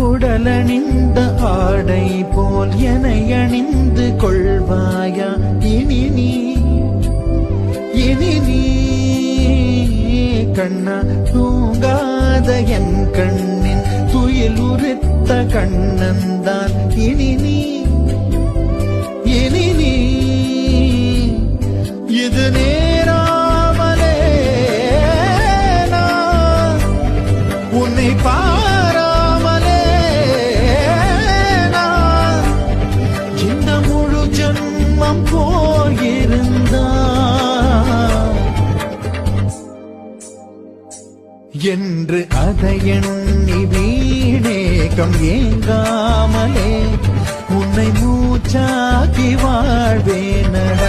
உடலணிந்த ஆடை போல் என அணிந்து கொள்வாயா? இனி நீ இனி நீ கண்ணா தூங்காத என் கண்ணின் துயில் உரித்த கண்ணந்தான் இனி நீ இனி நீ இது நேராமலே நான் உன்னை பா சிம்மம் போயிருந்தா. என்று அதை எண்ணி வீணேகம் ஏங்காமலே உன்னை மூச்சாக்கி வாழ்வேனடா.